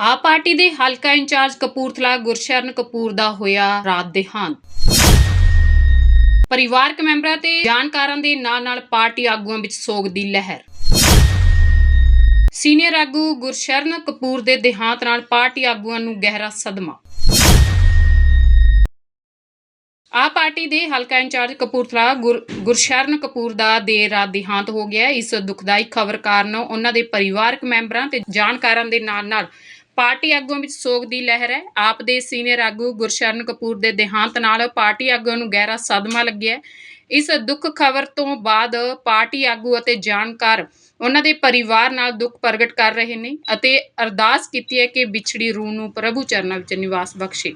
ਆਪ ਪਾਰਟੀ ਦੇ ਹਲਕਾ ਇੰਚਾਰਜ ਕਪੂਰਥਲਾ ਗੁਰਸ਼ਰਨ ਕਪੂਰ ਦਾ ਹੋਇਆ ਰਾਤ ਦੇਹਾਂਤ। ਪਰਿਵਾਰਕ ਮੈਂਬਰਾਂ ਤੇ ਜਾਣਕਾਰਾਂ ਦੇ ਨਾਲ ਨਾਲ ਪਾਰਟੀ ਆਗੂਆਂ ਵਿੱਚ ਸੋਗ ਦੀ ਲਹਿਰ। ਸੀਨੀਅਰ ਆਗੂ ਗੁਰਸ਼ਰਨ ਕਪੂਰ ਦੇ ਦੇਹਾਂਤ ਨਾਲ ਪਾਰਟੀ ਆਗੂਆਂ ਨੂੰ ਗਹਿਰਾ ਸਦਮਾ। ਆਪ ਪਾਰਟੀ ਦੇ ਹਲਕਾ ਇੰਚਾਰਜ ਕਪੂਰਥਲਾ ਗੁਰ- ਗੁਰਸ਼ਰਨ ਕਪੂਰ ਦਾ ਦੇਰ ਰਾਤ ਦੇਹਾਂਤ ਹੋ ਗਿਆ। ਇਸ ਦੁਖਦਾਈ ਖਬਰ ਕਾਰਨ ਉਹਨਾਂ ਦੇ ਪਰਿਵਾਰਕ ਮੈਂਬਰਾਂ ਤੇ ਜਾਣਕਾਰਾਂ ਦੇ ਨਾਲ-ਨਾਲ ਪਾਰਟੀ ਆਗੂਆਂ ਵਿੱਚ ਸੋਗ ਦੀ ਲਹਿਰ ਹੈ ਆਪ ਦੇ ਸੀਨੀਅਰ ਆਗੂ ਗੁਰਸ਼ਰਨ ਕਪੂਰ ਦੇ ਦੇਹਾਂਤ ਨਾਲ ਪਾਰਟੀ ਆਗੂਆਂ ਨੂੰ ਗਹਿਰਾ ਸਦਮਾ ਲੱਗਿਆ ਹੈ। ਇਸ ਦੁੱਖ ਖਬਰ ਤੋਂ ਬਾਅਦ ਪਾਰਟੀ ਆਗੂ ਅਤੇ ਜਾਣਕਾਰ ਉਹਨਾਂ ਦੇ ਪਰਿਵਾਰ ਨਾਲ ਦੁੱਖ ਪ੍ਰਗਟ ਕਰ ਰਹੇ ਨੇ ਅਤੇ ਅਰਦਾਸ ਕੀਤੀ ਹੈ ਕਿ ਵਿਛੜੀ ਰੂਹ ਨੂੰ ਪ੍ਰਭੂ ਚਰਨਾਂ ਵਿੱਚ ਨਿਵਾਸ ਬਖਸ਼ੇ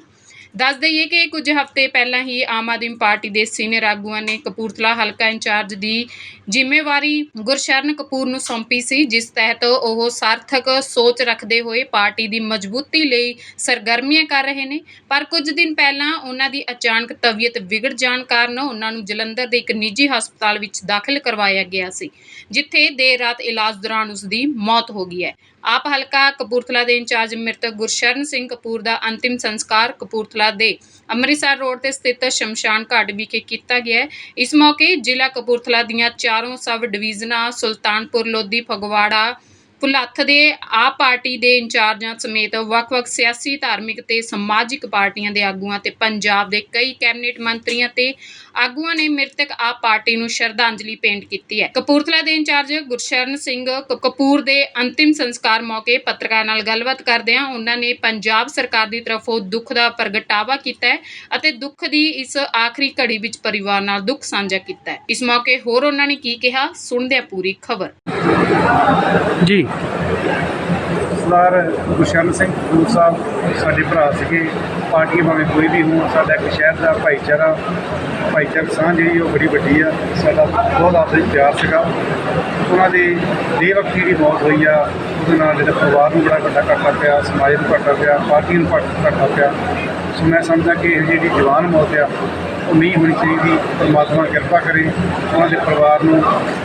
ਦੱਸ ਦਈਏ ਕਿ ਕੁਝ ਹਫ਼ਤੇ ਪਹਿਲਾਂ ਹੀ ਆਮ ਆਦਮੀ ਪਾਰਟੀ ਦੇ ਸੀਨੀਅਰ ਆਗੂਆਂ ਨੇ ਕਪੂਰਥਲਾ ਹਲਕਾ ਇੰਚਾਰਜ ਦੀ ਜ਼ਿੰਮੇਵਾਰੀ ਗੁਰਸ਼ਰਨ ਕਪੂਰ ਨੂੰ ਸੌਂਪੀ ਸੀ, ਜਿਸ ਤਹਿਤ ਉਹ ਸਾਰਥਕ ਸੋਚ ਰੱਖਦੇ ਹੋਏ ਪਾਰਟੀ ਦੀ ਮਜ਼ਬੂਤੀ ਲਈ ਸਰਗਰਮੀਆਂ ਕਰ ਰਹੇ ਨੇ। ਪਰ ਕੁਝ ਦਿਨ ਪਹਿਲਾਂ ਉਹਨਾਂ ਦੀ ਅਚਾਨਕ ਤਬੀਅਤ ਵਿਗੜ ਜਾਣ ਕਾਰਨ ਉਹਨਾਂ ਨੂੰ ਜਲੰਧਰ ਦੇ ਇੱਕ ਨਿੱਜੀ ਹਸਪਤਾਲ ਵਿੱਚ ਦਾਖਲ ਕਰਵਾਇਆ ਗਿਆ ਸੀ, ਜਿੱਥੇ ਦੇਰ ਰਾਤ ਇਲਾਜ ਦੌਰਾਨ ਉਸ ਦੀ ਮੌਤ ਹੋ ਗਈ ਹੈ। ਆਪ ਹਲਕਾ ਕਪੂਰਥਲਾ ਦੇ ਇੰਚਾਰਜ ਮ੍ਰਿਤਕ ਗੁਰਸ਼ਰਨ ਸਿੰਘ ਕਪੂਰ ਦਾ ਅੰਤਿਮ ਸੰਸਕਾਰ ਕਪੂਰਥਲਾ ਦੇ ਅੰਮ੍ਰਿਤਸਰ ਰੋਡ ਤੇ ਸਥਿਤ ਸ਼ਮਸ਼ਾਨ ਘਾਟ ਵਿਖੇ ਕੀਤਾ ਗਿਆ ਹੈ। ਇਸ ਮੌਕੇ ਜ਼ਿਲ੍ਹਾ ਕਪੂਰਥਲਾ ਦੀਆਂ ਚਾਰੋਂ ਸਬ ਡਿਵੀਜ਼ਨਾਂ ਸੁਲਤਾਨਪੁਰ, ਲੋਧੀ, ਫਗਵਾੜਾ ਭੁਲੱਥ ਦੇ ਆਪ ਪਾਰਟੀ ਦੇ ਇੰਚਾਰਜਾਂ ਸਮੇਤ ਵੱਖ-ਵੱਖ ਸਿਆਸੀ, ਧਾਰਮਿਕ ਤੇ ਸਮਾਜਿਕ ਪਾਰਟੀਆਂ ਦੇ ਆਗੂਆਂ ਤੇ ਪੰਜਾਬ ਦੇ ਕਈ ਕੈਬਨਿਟ ਮੰਤਰੀਆਂ ਤੇ ਆਗੂਆਂ ਨੇ ਮ੍ਰਿਤਕ ਆਪ ਪਾਰਟੀ ਨੂੰ ਸ਼ਰਧਾਂਜਲੀ ਭੇਂਟ ਕੀਤੀ ਹੈ। ਕਪੂਰਥਲਾ ਦੇ ਇੰਚਾਰਜ ਗੁਰਸ਼ਰਨ ਸਿੰਘ ਕ- ਕਪੂਰ ਦੇ ਅੰਤਿਮ ਸੰਸਕਾਰ ਮੌਕੇ ਪੱਤਰਕਾਰਾਂ ਨਾਲ ਗੱਲਬਾਤ ਕਰਦਿਆਂ ਉਹਨਾਂ ਨੇ ਪੰਜਾਬ ਸਰਕਾਰ ਦੀ ਤਰਫੋਂ ਦੁੱਖ ਦਾ ਪ੍ਰਗਟਾਵਾ ਕੀਤਾ ਹੈ ਅਤੇ ਦੁੱਖ ਦੀ ਇਸ ਆਖਰੀ ਘੜੀ ਵਿੱਚ ਪਰਿਵਾਰ ਨਾਲ ਦੁੱਖ ਸਾਂਝਾ ਕੀਤਾ ਹੈ। ਇਸ ਮੌਕੇ ਹੋਰ ਉਹਨਾਂ ਨੇ ਕੀ ਕਿਹਾ ਸੁਣਦੇ ਹਾਂ ਪੂਰੀ ਖਬਰ। ਜੀ। ਸਰਦਾਰ ਗੁਰਸ਼ਰਨ ਸਿੰਘ ਕਪੂਰ ਸਾਹਿਬ ਸਾਡੇ ਭਰਾ ਸੀਗੇ। ਪਾਰਟੀ ਭਾਵੇਂ ਕੋਈ ਵੀ ਹੋਣ, ਸਾਡਾ ਇੱਕ ਸ਼ਹਿਰ ਦਾ ਭਾਈਚਾਰਾ, ਭਾਈਚਾਰਕ ਸਾਂਝ ਜਿਹੜੀ ਉਹ ਬੜੀ ਵੱਡੀ ਆ। ਸਾਡਾ ਬਹੁਤ ਆਪਸੀ ਪਿਆਰ ਸੀਗਾ। ਉਹਨਾਂ ਦੇ ਬੇਵਕਤੀ ਦੀ ਮੌਤ ਹੋਈ ਆ। ਉਹਦੇ ਨਾਲ ਜਿਹੜਾ ਪਰਿਵਾਰ ਨੂੰ ਬੜਾ ਵੱਡਾ ਘਾਟਾ ਪਿਆ, ਸਮਾਜ ਨੂੰ ਘਾਟਾ ਪਿਆ ਪਾਰਟੀ ਨੂੰ ਘਾਟਾ ਘਾਟਾ ਪਿਆ। ਸੋ ਮੈਂ ਸਮਝਦਾ ਕਿ ਇਹ ਜਿਹੜੀ ਜਵਾਨ ਮੌਤ ਆ, ਉਹ ਨਹੀਂ ਹੋਣੀ ਚਾਹੀਦੀ। ਪਰਮਾਤਮਾ ਕਿਰਪਾ ਕਰੇ, ਉਹਨਾਂ ਦੇ ਪਰਿਵਾਰ ਨੂੰ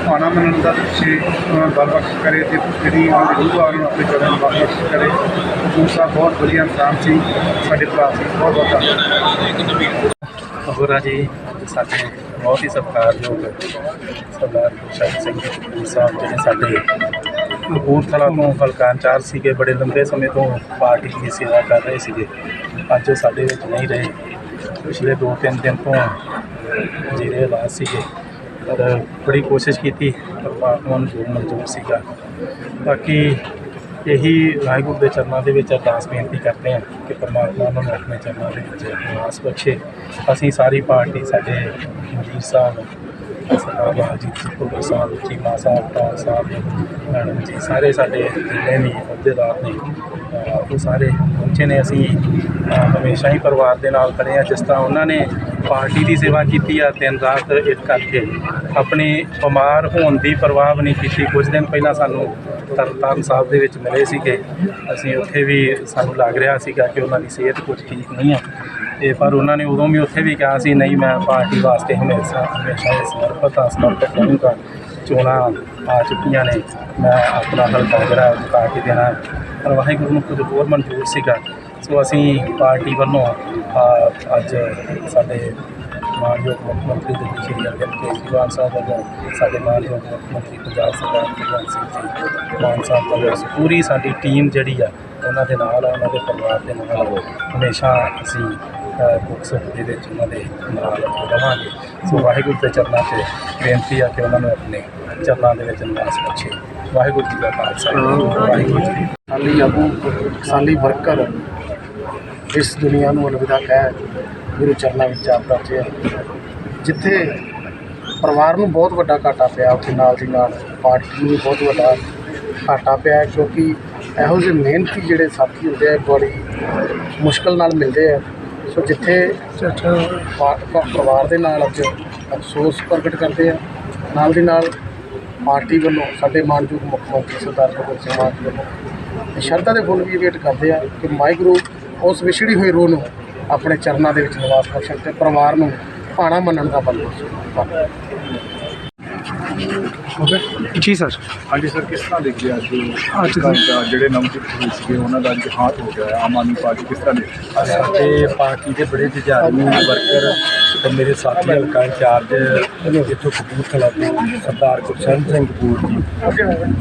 ਭਾਣਾ ਮੰਨਣ ਦਾ ਪਿੱਛੇ ਉਹਨਾਂ ਨੂੰ ਬਲ ਬਖਸ਼ ਕਰੇ ਤੇ ਜਿਹੜੀ ਉਹਨਾਂ ਦੀ ਰੂਹ ਆ ਨੂੰ ਆਪਣੇ ਚਰਨ ਬਖਸ਼ ਕਰੇ। ਕਪੂਰ ਸਾਹਿਬ ਬਹੁਤ ਵਧੀਆ ਇਨਸਾਨ ਸੀ। ਸਾਡੇ ਭਰਾ ਸੀ, ਬਹੁਤ ਬਹੁਤ ਧੰਨਵਾਦ। ਅਗਰਾ ਜੀ, ਸਾਡੇ ਬਹੁਤ ਹੀ ਸਤਿਕਾਰਯੋਗ ਸਰਦਾਰ ਗੁਰਸ਼ਰਨ ਸਿੰਘ ਕਪੂਰ ਸਾਹਿਬ ਜਿਹੜੇ ਸਾਡੇ ਕਪੂਰਥਲਾ ਤੋਂ ਹਲਕਾ ਇੰਚਾਰਜ ਸੀਗੇ, ਬੜੇ ਲੰਬੇ ਸਮੇਂ ਤੋਂ ਪਾਰਟੀ ਦੀ ਸੇਵਾ ਕਰ ਰਹੇ ਸੀਗੇ। ਅੱਜ ਉਹ ਸਾਡੇ ਵਿੱਚ ਨਹੀਂ ਰਹੇ। ਪਿਛਲੇ 2-3 ਦਿਨ ਤੋਂ ਜ਼ੀਰੇ ਇਲਾਜ ਸੀਗੇ, ਪਰ ਬੜੀ ਕੋਸ਼ਿਸ਼ ਕੀਤੀ, ਪਰਮਾਤਮਾ ਨੂੰ ਜੋ ਮਨਜ਼ੂਰ ਸੀਗਾ। ਬਾਕੀ ਇਹੀ ਵਾਹਿਗੁਰੂ ਦੇ ਚਰਨਾਂ ਦੇ ਵਿੱਚ ਅਰਦਾਸ ਬੇਨਤੀ ਕਰਦੇ ਹਾਂ ਕਿ ਪਰਮਾਤਮਾ ਨੂੰ ਆਪਣੇ ਚਰਨਾਂ ਦੇ ਵਿੱਚ ਨਿਵਾਸ ਬਖਸ਼ੇ। ਅਸੀਂ ਸਾਰੀ ਪਾਰਟੀ ਸਾਡੇ ਮਜੀਦ ਸਾਹਿਬ ਸਰਦਾਰ ਬਾਜੀਤ ਸਿੰਘ ਭੁੱਲਰ ਸਾਹਿਬ ਚੀਮਾ ਸਾਹਿਬ ਤਾਂ ਸਾਹਿਬ ਮੈਡਮ ਜੀ ਸਾਰੇ ਸਾਡੇ ਜਿੰਨੇ ਵੀ ਅਹੁਦੇਦਾਰ ਨੇ ਉਹ ਸਾਰੇ ਪਹੁੰਚੇ ਨੇ ਅਸੀਂ ਹਮੇਸ਼ਾ ਹੀ ਪਰਿਵਾਰ ਦੇ ਨਾਲ ਖੜੇ ਆ ਜਿਸ ਤਰ੍ਹਾਂ ਉਹਨਾਂ ਨੇ ਪਾਰਟੀ ਦੀ ਸੇਵਾ ਕੀਤੀ ਆ ਦਿਨ ਰਾਤ ਇੱਕ ਕਰਕੇ ਆਪਣੇ ਬਿਮਾਰ ਹੋਣ ਦੀ ਪਰਵਾਹ ਨਹੀਂ ਕੀਤੀ ਕੁਝ ਦਿਨ ਪਹਿਲਾਂ ਸਾਨੂੰ ਤਰਨਤਾਰਨ ਸਾਹਿਬ ਦੇ ਵਿੱਚ ਮਿਲੇ ਸੀਗੇ ਅਸੀਂ ਉੱਥੇ ਵੀ ਸਾਨੂੰ ਲੱਗ ਰਿਹਾ ਸੀਗਾ ਕਿ ਉਹਨਾਂ ਦੀ ਸਿਹਤ ਕੁਝ ਠੀਕ ਨਹੀਂ ਆ ਤੇ ਪਰ ਉਹਨਾਂ ਨੇ ਉਦੋਂ ਵੀ ਉੱਥੇ ਵੀ ਕਿਹਾ ਸੀ, ਨਹੀਂ, ਮੈਂ ਪਾਰਟੀ ਵਾਸਤੇ ਹਮੇਸ਼ਾ ਹਮੇਸ਼ਾ ਹੀ ਸਮਰਪਿਤ ਹਾਂ ਕਰੂੰਗਾ ਚੋਣਾਂ ਆ ਚੁੱਕੀਆਂ ਨੇ। ਮੈਂ ਆਪਣਾ ਹਲਕਾ ਜਿਹੜਾ ਜਿਤਾ ਕੇ ਦੇਣਾ ਪਰ ਵਾਹਿਗੁਰੂ ਨੂੰ ਕੁਝ ਹੋਰ ਮਨਜ਼ੂਰ ਸੀਗਾ। ਸੋ ਅਸੀਂ ਪਾਰਟੀ ਵੱਲੋਂ ਅੱਜ ਸਾਡੇ ਮਾਨਯੋਗ ਮੁੱਖ ਮੰਤਰੀ ਦੇ ਸ਼੍ਰੀ ਅਰਵਿੰਦ ਕੇਜਰੀਵਾਲ ਸਾਹਿਬ ਵੱਲੋਂ ਸਾਡੇ ਮਾਨਯੋਗ ਮੁੱਖ ਮੰਤਰੀ ਪੰਜਾਬ ਸਰਦਾਰ ਭਗਵੰਤ ਸਿੰਘ ਜੀ ਮਾਨ ਸਾਹਿਬ ਵੱਲੋਂ ਪੂਰੀ ਸਾਡੀ ਟੀਮ ਜਿਹੜੀ ਆ, ਉਹਨਾਂ ਦੇ ਨਾਲ ਉਹਨਾਂ ਦੇ ਪਰਿਵਾਰ ਦੇ ਨਾਲ ਹਮੇਸ਼ਾ ਅਸੀਂ ਅ, ਦੁੱਖ ਸੁੱਖ ਦੇ ਵਿੱਚ ਉਹਨਾਂ ਦੇ ਨਾਲ ਰਵਾਂਗੇ। ਸੋ ਵਾਹਿਗੁਰੂ ਦੇ ਚਰਨਾਂ 'ਚ ਬੇਨਤੀ ਆ ਕਿ ਉਹਨਾਂ ਨੂੰ ਆਪਣੇ ਚਰਨਾਂ ਦੇ ਵਿੱਚ ਨਿਵਾਸ ਬਖਸ਼ੇ ਵਾਹਿਗੁਰੂ ਜੀ ਦਾ ਖਾਲਸਾ। ਵਾਹਿਗੁਰੂ ਜੀ ਕੀ ਸਾਲੀ ਆਗੂ ਸਾਲੀ ਵਰਕਰ ਇਸ ਦੁਨੀਆ ਨੂੰ ਅਲਵਿਦਾ ਕਹਿ ਗੁਰੂ ਚਰਨਾਂ ਵਿੱਚ ਆਪ ਬੈਠੇ ਜਿੱਥੇ ਪਰਿਵਾਰ ਨੂੰ ਬਹੁਤ ਵੱਡਾ ਘਾਟਾ ਪਿਆ ਉੱਥੇ ਨਾਲ ਦੀ ਨਾਲ ਪਾਰਟੀ ਨੂੰ ਵੀ ਬਹੁਤ ਵੱਡਾ ਘਾਟਾ ਪਿਆ ਕਿਉਂਕਿ ਇਹੋ ਜਿਹੇ ਮਿਹਨਤੀ ਜਿਹੜੇ ਸਾਥੀ ਹੁੰਦੇ ਆ ਬੜੀ ਮੁਸ਼ਕਲ ਨਾਲ ਮਿਲਦੇ ਆ। ਸੋ ਜਿੱਥੇ ਪਾ- ਪ- ਪਰਿਵਾਰ ਦੇ ਨਾਲ ਅੱਜ ਅਫਸੋਸ ਪ੍ਰਗਟ ਕਰਦੇ ਆ, ਨਾਲ ਦੀ ਨਾਲ ਪਾਰਟੀ ਵੱਲੋਂ ਸਾਡੇ ਮਾਨਯੋਗ ਮੁੱਖ ਮੰਤਰੀ ਸਰਦਾਰ ਭਗਵੰਤ ਸਿੰਘ ਮਾਨ ਜੀ ਵੱਲੋਂ ਸ਼ਰਧਾ ਦੇ ਫੁੱਲ ਵੀ ਵੇਟ ਕਰਦੇ ਆ ਕਿ ਵਾਹਿਗੁਰੂ ਉਸ ਵਿਛੜੀ ਹੋਈ ਰੂਹ ਨੂੰ ਆਪਣੇ ਚਰਨਾਂ ਦੇ ਵਿੱਚ ਨਿਵਾਸ ਬਖਸ਼ਣ ਤੇ ਪਰਿਵਾਰ ਨੂੰ ਭਾਣਾ ਮੰਨਣ ਦਾ ਬਲ ਬਖਸ਼ੇ ਓਕੇ ਜੀ ਸਰ ਹਾਂਜੀ ਸਰ ਕਿਸ ਤਰ੍ਹਾਂ ਦੇਖਦੇ ਅੱਜ ਅੱਜ ਦਾ ਜਿਹੜੇ ਨਵਜੀਤ ਸਿੰਘ ਸੀਗੇ ਉਹਨਾਂ ਦਾ ਦਿਹਾਂਤ ਹੋ ਗਿਆ। ਆਮ ਆਦਮੀ ਪਾਰਟੀ ਕਿਸ ਤਰ੍ਹਾਂ ਦੇਖਦੀ? ਸਾਡੇ ਪਾਰਟੀ ਦੇ ਬੜੇ ਜੁਝਾਰੂ ਵਰਕਰ ਤੇ ਮੇਰੇ ਸਾਥੀ ਹਲਕਾ ਇੰਚਾਰਜ ਇੱਥੋਂ ਕਪੂਰਥਲਾ ਤੋਂ ਸਰਦਾਰ ਗੁਰਸ਼ਰਨ ਸਿੰਘ ਕਪੂਰ ਜੀ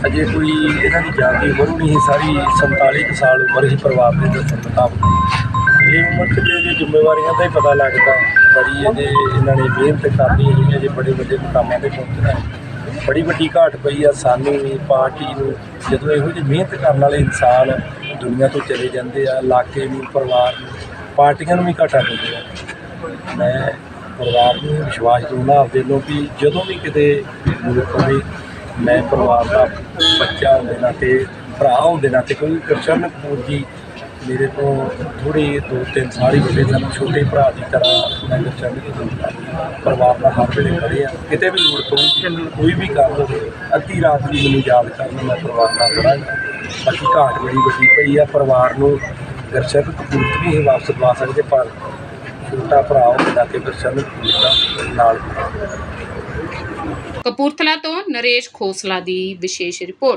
ਅਜੇ ਕੋਈ ਇਹਨਾਂ ਦੀ ਜ਼ਿਆਦੀ ਉਮਰ ਨਹੀਂ ਸੀ, ਸਾਰੀ 47 ਕੁ ਸਾਲ ਉਮਰ ਹੀ ਪਰਿਵਾਰ ਦੇ ਦੱਸਣ ਮੁਤਾਬਕ ਇਹ ਉਮਰ 'ਚ ਤੇ ਇਹਦੀ ਜ਼ਿੰਮੇਵਾਰੀਆਂ ਦਾ ਹੀ ਪਤਾ ਲੱਗਦਾ ਬੜੀ ਇਹਦੇ ਇਹਨਾਂ ਨੇ ਮਿਹਨਤ ਕਰਨੀ ਹੈ ਜੇ ਬੜੇ ਵੱਡੇ ਮੁਕਾਮਾਂ ਤੇ ਪਹੁੰਚਣਾ ਹੈ ਬੜੀ ਵੱਡੀ ਘਾਟ ਪਈ ਆ, ਸਾਨੂੰ ਵੀ ਪਾਰਟੀ ਨੂੰ, ਜਦੋਂ ਇਹੋ ਜਿਹੇ ਮਿਹਨਤ ਕਰਨ ਵਾਲੇ ਇਨਸਾਨ ਦੁਨੀਆ ਤੋਂ ਚਲੇ ਜਾਂਦੇ ਆ, ਇਲਾਕੇ ਨੂੰ, ਪਰਿਵਾਰ ਨੂੰ, ਪਾਰਟੀਆਂ ਨੂੰ ਵੀ ਘਾਟਾ ਪੈਂਦਾ ਮੈਂ ਪਰਿਵਾਰ ਨੂੰ ਵਿਸ਼ਵਾਸ ਦਿੰਦਾ ਆਪਦੇ ਨੂੰ ਵੀ ਜਦੋਂ ਵੀ ਕਿਤੇ ਜ਼ਰੂਰਤ ਪਵੇ ਮੈਂ ਪਰਿਵਾਰ ਦਾ ਬੱਚਾ ਹੁੰਦੇ ਦੇ ਨਾਤੇ, ਭਰਾ ਹੁੰਦੇ ਦੇ ਨਾਤੇ, ਕੋਈ ਗੁਰਸ਼ਰਨ ਕਪੂਰ ਜੀ ਮੇਰੇ ਤੋਂ ਥੋੜ੍ਹੇ ਦੋ ਤਿੰਨ ਸਾਲ ਹੀ ਵੱਡੇ ਸਨ। ਛੋਟੇ ਭਰਾ ਦੀ ਤਰ੍ਹਾਂ ਮੈਂ ਗੁਰਸ਼ਰਨ ਕਪੂਰ ਦਾ ਪਰਿਵਾਰ ਨਾਲ ਹਰ ਵੇਲੇ ਖੜੇ ਆ। ਕਿਤੇ ਵੀ ਲੋੜ ਪਊ ਕੋਈ ਵੀ ਕੰਮ ਹੋਵੇ, ਅੱਧੀ ਰਾਤ ਵੀ ਮੈਨੂੰ ਯਾਦ ਕਰਨ ਮੈਂ ਪਰਿਵਾਰ ਨਾਲ ਖੜਾਂਗਾ ਬਾਕੀ ਘਾਟ ਮੇਰੀ ਵੱਡੀ ਪਈ ਆ। ਪਰਿਵਾਰ ਨੂੰ ਗੁਰਸ਼ਰਨ ਕਪੂਰ ਵੀ ਇਹ ਵਾਪਸ ਦਵਾ ਸਕਦੇ, ਪਰ ਛੋਟਾ ਭਰਾ ਹੋਣ ਦਾ ਤੇ ਗੁਰਸ਼ਰਨ ਕਪੂਰ ਨਾਲ। ਕਪੂਰਥਲਾ ਤੋਂ ਨਰੇਸ਼ ਖੋਸਲਾ ਦੀ ਵਿਸ਼ੇਸ਼ ਰਿਪੋਰਟ।